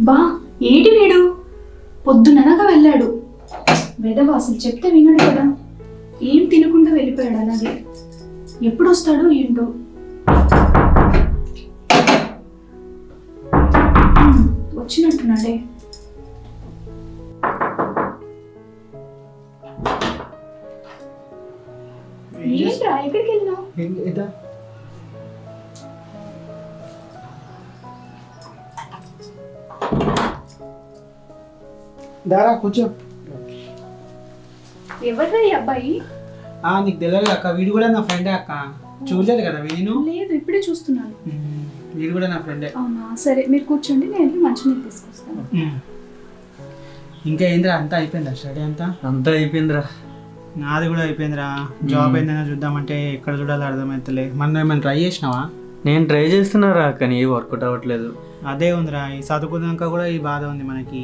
బా ఏటి వీడు? పొద్దుననగా వెళ్ళాడు. వెదవ అసలు చెప్తే వినడు కదా. ఏం తినకుండా వెళ్ళిపోయాడు అలాగే. ఎప్పుడు వస్తాడో ఏంటో వచ్చినట్టున్నాడే. ఏంట్రా ఎక్కడికి వెళ్ళినావు దారా కూర్చో. ఎవరా ఈ అబ్బాయి? ఆ, నీకు తెలియదు అక్క వీడు కూడా నా ఫ్రెండే అక్క. చూడలేదు కదా వీడిను? లేదు ఇప్పుడే చూస్తున్నాను. వీడు కూడా నా ఫ్రెండే. అవునా? సరే మీరు కూర్చోండి నేను వెళ్ళి మంచినీళ్ళు తీసుకొస్తాను. ఇంకా ఏంద్రా అంతా అయిపోయిందా స్టడీ అంతా? అంతా అయిపోయిందిరా. నాది కూడా అయిపోయిందిరా. జాబ్ ఏందైనా చూద్దామంటే ఎక్కడ చూడాలో అర్థమవుతలే మనం ఏమైనా ట్రై చేసినావా? నేను ట్రై చేస్తున్నారా కానీ వర్కౌట్ అవ్వట్లేదు. అదే ఉందిరా ఈ చదువుకున్నాక కూడా ఈ బాధ ఉంది మనకి.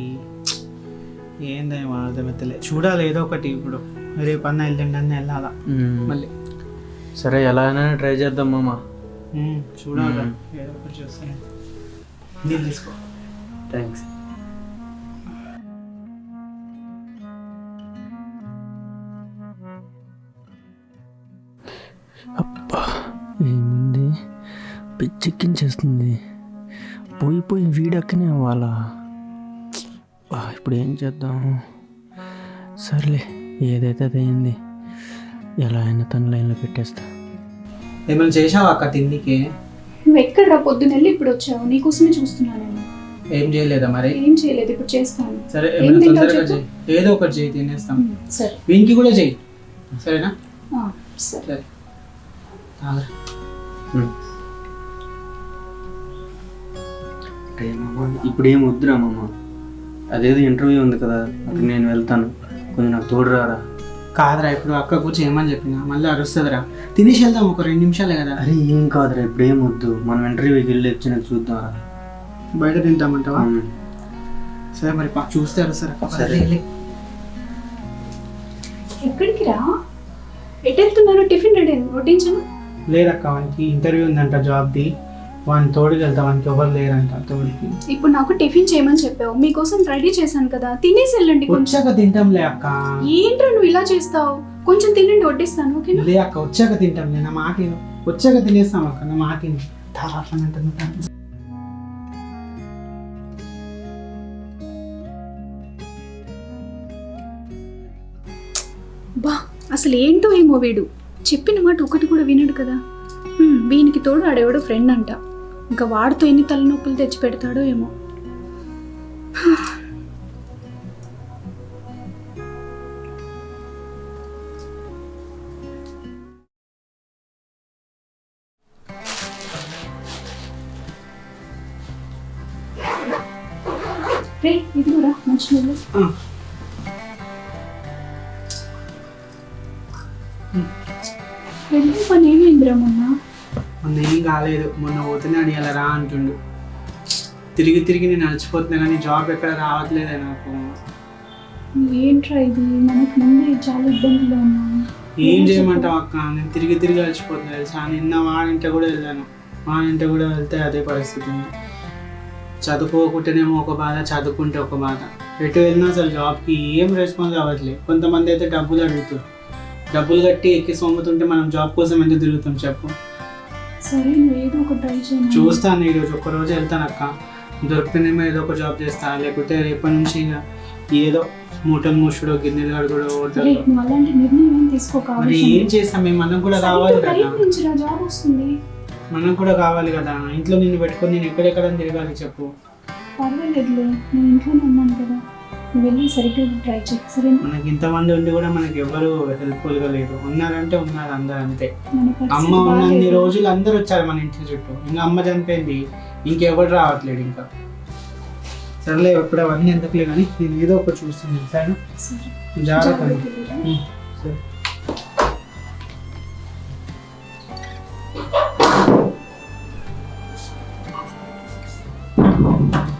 ఏందేమో అర్థమవుతలే చూడాలి ఏదో ఒకటి ఇప్పుడు. రేపు అన్న ఎల్లుండి అన్న వెళ్ళాలా. మళ్ళీ. సరే ఎలా అయినా ట్రై చేద్దాం మామ. చూడాలి మ్మ్. ఏదో ఒకటి చూస్తాను. నీళ్ళు తీసుకో. థ్యాంక్స్ అబ్బా ఏముంది? పిచ్చెక్కించేస్తుంది. పోయి పోయి వీడక్కనే అవ్వాలా? ఇప్పుడు ఏం చేద్దాం? సర్లే ఏదైతే అయింది ఎలా అయినా తన లైన్లో పెట్టేస్తా. ఏమైనా చేసావా అక్క తిండికి? నువ్వు ఎక్కడ్రా పొద్దున వెళ్ళి ఇప్పుడు వచ్చావు? నీకోసమే చూస్తున్నాను నేను. ఏం చేయలేదా మరి? ఏం చేయలేదు ఇప్పుడు చేస్తాను. సరే ఏం ఏమైనా తింటావు తొందరగా? చేయి. ఏదో ఒకటి చేయి తినేస్తాం. ఉమ్, సరే. వీనికి కూడా చెయ్యి సరేనా? ఆ, సరే. సరే. తాగరా. ఇప్పుడు ఏం వద్దురా మామ? అదేదో ఇంటర్వ్యూ ఉంది కదా అక్కడ నేను వెళ్తాను. కొంచెం నాకు తోడు రారా? కాదురా ఇప్పుడు అక్క కూర్చో ఏమని చెప్పినా? మళ్ళీ అరుస్తుందిరా. తినేసి వెళ్దాం ఒక రెండు నిమిషాలే కదా. అరే ఏం కాదురా ఇప్పుడు ఏం వద్దు. మనం ఇంటర్వ్యూకి వెళ్ళి వచ్చినాక చూద్దాంరా. బయట తింటామంటావా. సరే మరి పా చూస్తే అరుస్తారు సరే. ఎక్కడికి రా? ఎటు వెళ్తున్నారు? టిఫిన్ రెడీ వడ్డించను. లేదక్క వానికి ఇంటర్వ్యూ ఉందంట జాబ్ది. వాని తోడుకి వెళ్తా వానికి ఎవరు లేరంట తోడికి. ఇప్పుడు నాకు టిఫిన్ చేయమని చెప్పావు. మీకోసం రెడీ చేశాను కదా. తినేసి వెళ్ళండి కొంచెం. వచ్చాక తింటాంలే అక్క. ఏంట్రా నువ్వు ఇలా చేస్తావు? కొంచెం తినండి వడ్డిస్తాను ఓకేనా? లే అక్క వచ్చాక తింటాంలే నా మాట విను. వచ్చాక తినేస్తాం అక్క నా మాట విను. దా, అట్లా అంటుంది. బా అసలు ఏంటో ఏమో వీడు. చెప్పిన మాట ఒకటి కూడా వినడు కదా. హ్మ్, వీనికి తోడు ఆడేవాడు ఫ్రెండ్ అంట. ఇంకా వాడితో ఎన్ని తలనొప్పులు తెచ్చి పెడతాడో ఏమో ఇది కూడా మంచి నీళ్ళు. పని ఏమైందిరా మొన్న? ఏం కాలేదు. మొన్న పోతేనే అడిగాల రా అంటుండు. తిరిగి తిరిగి నేను అలసిపోతున్నా కానీ జాబ్ ఎక్కడ రావట్లేదే నాకు. ఏంట్రా ఇది? మనకు ముందే చాలా ఇబ్బందులు ఉన్నాం ఏం చేయమంటావు అక్క? నేను తిరిగి తిరిగి అలసిపోతున్నా తెలుసా? నిన్న వాడింట కూడా వెళ్ళాను. వాడింట కూడా వెళ్తే అదే పరిస్థితి ఉంది. చదువుకోకుంటేనేమో ఒక బాధ చదువుకుంటే ఒక బాధ. ఎటు వెళ్ళినా అసలు జాబ్కి ఏం రెస్పాన్స్ అవ్వట్లేదు. కొంతమంది అయితే డబ్బులు అడుగుతారు డబ్బులు కట్టి ఎక్కి సొమ్ముతుంటే మనం జాబ్ కోసం ఎందుకు తిరుగుతాం చెప్పు. సరే నువ్వు ఏదో ఒక ట్రై చేయను చూస్తాను ఈరోజు ఒక్క రోజు వెళ్తాను అక్క. దొరికితేనేమో ఏదో ఒక జాబ్ చేస్తా లేకపోతే రేపటి నుంచి ఇక ఏదో మూటలు మూసుడో గిన్నెలు కడుగుడో నువ్వు అలాంటి నిర్ణయం మరి అవసరం ఏం. చేస్తాం మేము? మనం కూడా కావాలి కదా. ప్రయత్నించురా జాబ్ వస్తుంది. మనం కూడా కావాలి కదా. ఇంట్లో నిన్ను పెట్టుకొని నేను ఎక్కడెక్కడ తిరగాలి చెప్పు. పర్వాలేదులే నేను ఇంట్లోనే ఉన్నాను కదా. వెళ్ళి సరిగ్గా ట్రై చేయి మనకి ఇంతమంది ఉండి కూడా మనకి ఎవ్వరు హెల్ప్ఫుల్గా లేదు. ఉన్నారంటే ఉన్నారు అందరూ అంతే. అమ్మ ఉన్నన్ని రోజులు అందరూ వచ్చారు మన ఇంటి చుట్టూ. ఇంకా అమ్మ చనిపోయింది ఇంకెవరు రావట్లేదు ఇంకా. సర్లే ఎప్పుడు అవన్నీ ఎందుకులే కానీ నేను ఏదో ఒకటి చూస్తుంది సరే. జాగ్రత్త. Thank you.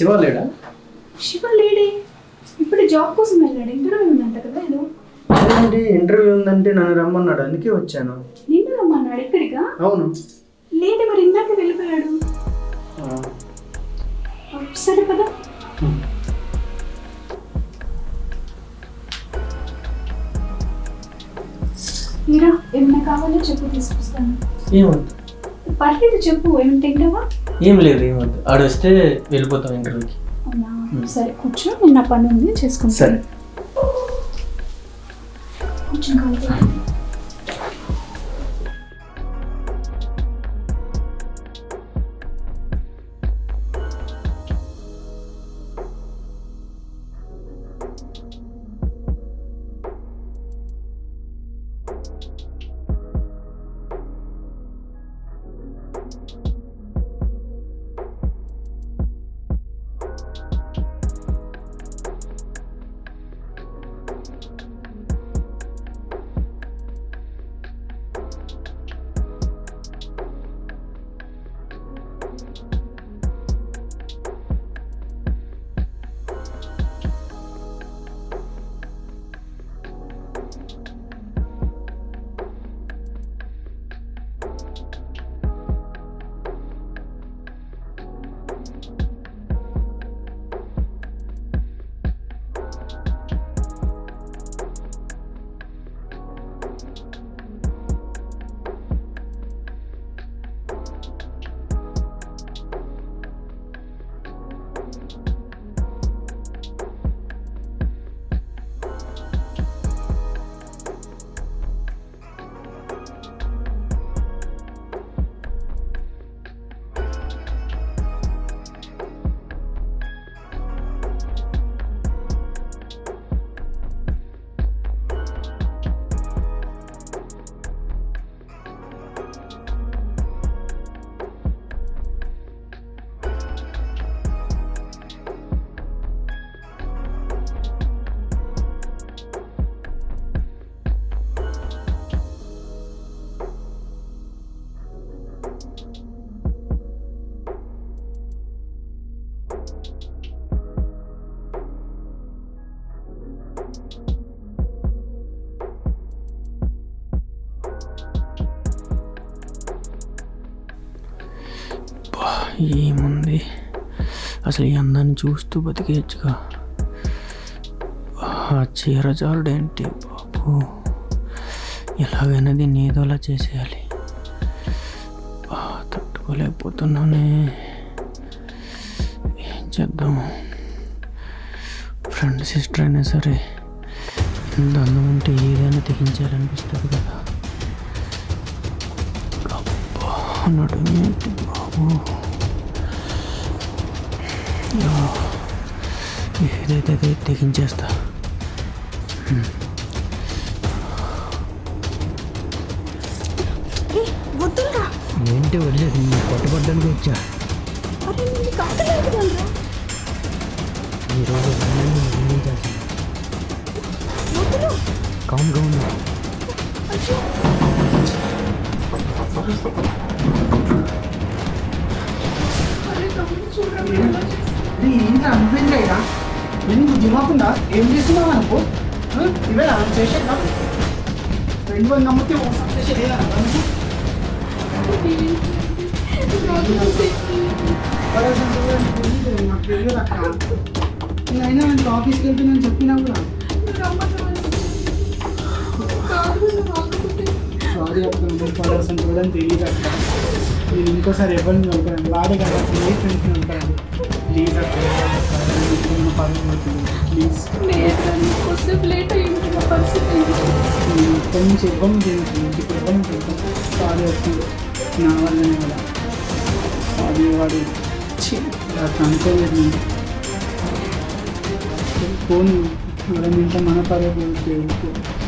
శివ లేడా? శివ లేడే. ఇప్పుడు జాబ్ కోసం వెళ్ళాడు. ఇంటర్వ్యూ ఉందంట కదా ఏదో. అదేంటి? ఇంటర్వ్యూ ఉందంటే నన్ను రమ్మన్నాడు. అందుకే వచ్చాను. నిన్ను రమ్మన్నాడు? ఎక్కడిగా అవును. లేదు మరి ఇందాక వెళ్ళిపోయాడు. సరే కదా మీరా ఏమైనా కావాలో చెప్పు తీసుకొస్తాను. ఏమొద్దు పర్లేదు చెప్పు ఏమైనా తింటావా? ఏం లేదు ఏమొద్దు ఆడు వస్తే వెళ్ళిపోతాం ఇంటర్వ్యూకి. సరే కూర్చో నిన్న పని ఉంది చేసుకుంటాను. సరే. ఏముంది? అసలు ఈ అందాన్ని చూస్తూ బతికేయచ్చుగా. ఆ చీర చాలుడేంటి బాబు? ఎలాగైనా దీన్ని ఏదోలా చేసేయాలి. తట్టుకోలేకపోతున్నానే. ఏం చేద్దాం? ఫ్రెండ్ సిస్టర్ అయినా సరే ఇంత అందం ఉంటే ఏదైనా తెగించాలనిపిస్తుంది కదా. అబ్బా నడుమేంటి బాబు? ఏదైతే అదే తెగించేస్తా ఏంటి వదిలేదు నీ పట్టుబడ్డానికి వచ్చా? అరే నేను కావట్లేదు కదరా నీ అన్నీ నిర్ణయించాల్సింది అయినా? ఎందుకు దిమాకుండా ఏం చేస్తున్నావు అనుకో? ఇవే చేసే రెండు వందల నమ్మితే ఒక సందేశం లేదా? అయినా నేను ఆఫీస్కి వెళ్తున్నాను చెప్పినా కూడా సారీ అప్పుడు నేను కూడా తెలియదు అక్కడ నేను ఇంకోసారి ఎవరిని వెళ్తాను వాడే కదా ఏ ఫ్రెండ్స్ వెళ్తాను ప్లీజ్ ప్లీజ్ కొద్దిసేపు లేట్ అయ్యింది నా పరిస్థితి ఇక్కడి నుంచి ఇంటికి ఇవ్వను చేయను సారీ వస్తుంది నా వల్లనే కదా సారీ వాడు అట్లా అనుకోలేదు నేను ఫోన్ ఎవరైనా మన పర్వాలేదు